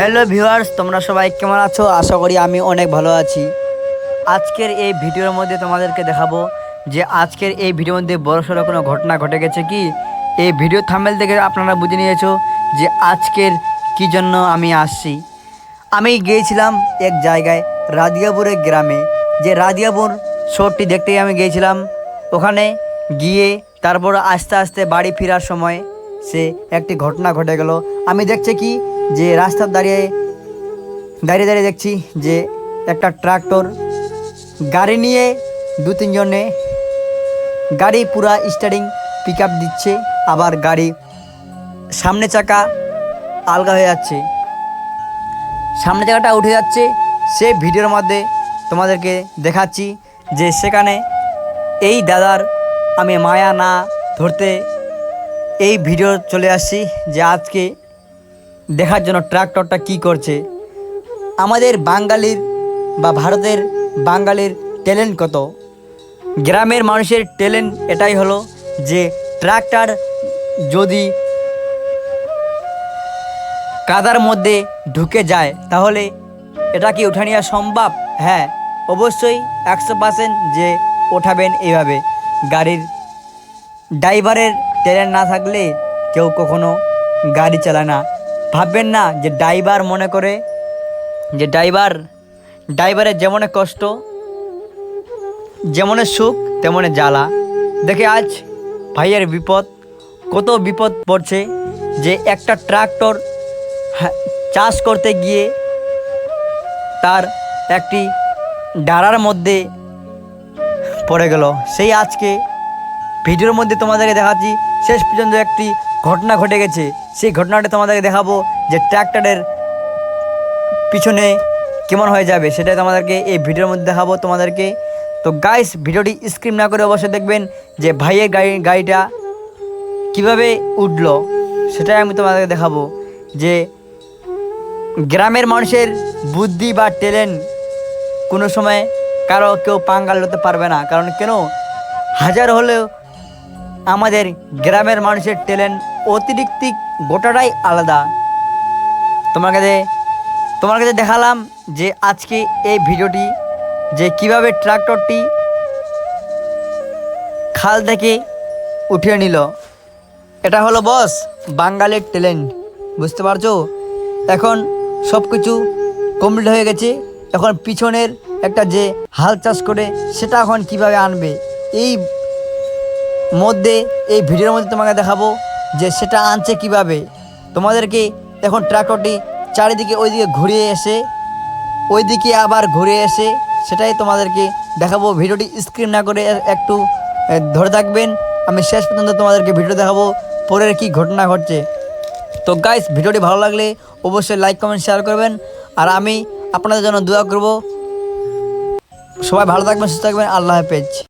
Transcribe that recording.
Hello viewers, তোমরা সবাই কেমন আছো? আশা করি আমি অনেক ভালো আছি। আজকের এই ভিডিওর মধ্যে তোমাদেরকে দেখাবো যে আজকের এই ভিডিওর মধ্যে বড়সড় কোনো ঘটনা ঘটে গেছে কি? এই ভিডিও থামেল দেখে আপনারা বুঝে নিয়েছো যে আজকের কি জন্য আমি আসছি। আমি গিয়েছিলাম এক জায়গায় রাধিয়াপুরের গ্রামে। যে রাধিয়াপুর শহরটি দেখতে আমি গিয়েছিলাম। ওখানে গিয়ে তারপর আস্তে আস্তে বাড়ি ফেরার সময় সে একটি ঘটনা ঘটে গেল। আমি দেখছি কি? যে রাস্তার দাঁড়িয়ে দাঁড়িয়ে দাঁড়িয়ে দেখছি যে একটা ট্রাক্টর, গাড়ি নিয়ে দু তিনজনে গাড়ি পুরা স্টারিং পিক দিচ্ছে, আবার গাড়ি সামনে চাকা আলগা হয়ে যাচ্ছে। সামনে চাকাটা উঠে যাচ্ছে, সে ভিডিওর মধ্যে তোমাদেরকে দেখাচ্ছি যে সেখানে এই দাদার আমি মায়া না ধরতে এই ভিডিও চলে আসছি যে আজকে দেখার জন্য ট্রাক্টরটা কি করছে? আমাদের বাঙালির বা ভারতের বাঙালির ট্যালেন্ট কত? গ্রামের মানুষের ট্যালেন্ট এটাই হলো যে ট্রাক্টর যদি কাদার মধ্যে ঢুকে যায়, তাহলে এটা কি উঠে নেওয়া সম্ভব? হ্যাঁ অবশ্যই একশো পার্সেন্ট যে ওঠাবেন এইভাবে। গাড়ির ড্রাইভারের ট্যালেন্ট না থাকলে কেউ কখনো গাড়ি চালায় না। ভাববেন না যে ড্রাইভার মনে করে যে ড্রাইভার ড্রাইভারের যেমন কষ্ট যেমন সুখ তেমন জ্বালা। দেখে আজ ভাইয়ের বিপদ কত বিপদ পড়ছে যে একটা ট্রাক্টর হ্যাঁ, চাষ করতে গিয়ে তার একটি ডাড়ার মধ্যে পড়ে গেল। সেই আজকে ভিডিওর মধ্যে তোমাদেরকে দেখাচ্ছি। শেষ পর্যন্ত একটি ঘটনা ঘটে গেছে। সেই ঘটনাটা তোমাদেরকে দেখাবো যে ট্র্যাক্টরের পিছনে কেমন হয়ে যাবে, সেটাই তোমাদেরকে এই ভিডিওর মধ্যে দেখাবো তোমাদেরকে। তো গাইস ভিডিওটি স্ক্রিপ না করে অবশ্যই দেখবেন যে ভাইয়ের গাড়ি, গাড়িটা কীভাবে উঠল, সেটাই আমি তোমাদেরকে দেখাবো। যে গ্রামের মানুষের বুদ্ধি বা ট্যালেন্ট কোনো সময় কারও কেউ পাঙ্গাল হতে পারবে না। কারণ কেন? হাজার হলেও আমাদের গ্রামের মানুষের ট্যালেন্ট অতিরিক্ত গোটাটাই আলাদা। তোমার কাছে তোমার কাছে দেখালাম যে আজকে এই ভিডিওটি, যে কীভাবে ট্রাক্টরটি খাল থেকে উঠিয়ে নিল। এটা হলো বস, বাঙালির ট্যালেন্ট বুঝতে পারছ? এখন সব কিছু কমপ্লিট হয়ে গেছে। এখন পিছনের একটা যে হাল চাষ করে, সেটা এখন কীভাবে আনবে? এই মধ্যে এই ভিডিওর মধ্যে তোমাকে দেখাবো যে সেটা আনছে কীভাবে। তোমাদেরকে এখন ট্রাক্টরটি চারিদিকে ওইদিকে ঘুরিয়ে এসে, ওইদিকে আবার ঘুরে এসে সেটাই তোমাদেরকে দেখাবো। ভিডিওটি স্ক্রিন না করে একটু ধরে থাকবেন। আমি শেষ পর্যন্ত তোমাদেরকে ভিডিও দেখাবো, পরের কি ঘটনা ঘটছে। তো গাইস ভিডিওটি ভালো লাগলে অবশ্যই লাইক কমেন্ট শেয়ার করবেন। আর আমি আপনাদের জন্য দোয়া করব। সবাই ভালো থাকবেন, সুস্থ থাকবেন। আল্লাহ হাফেজ।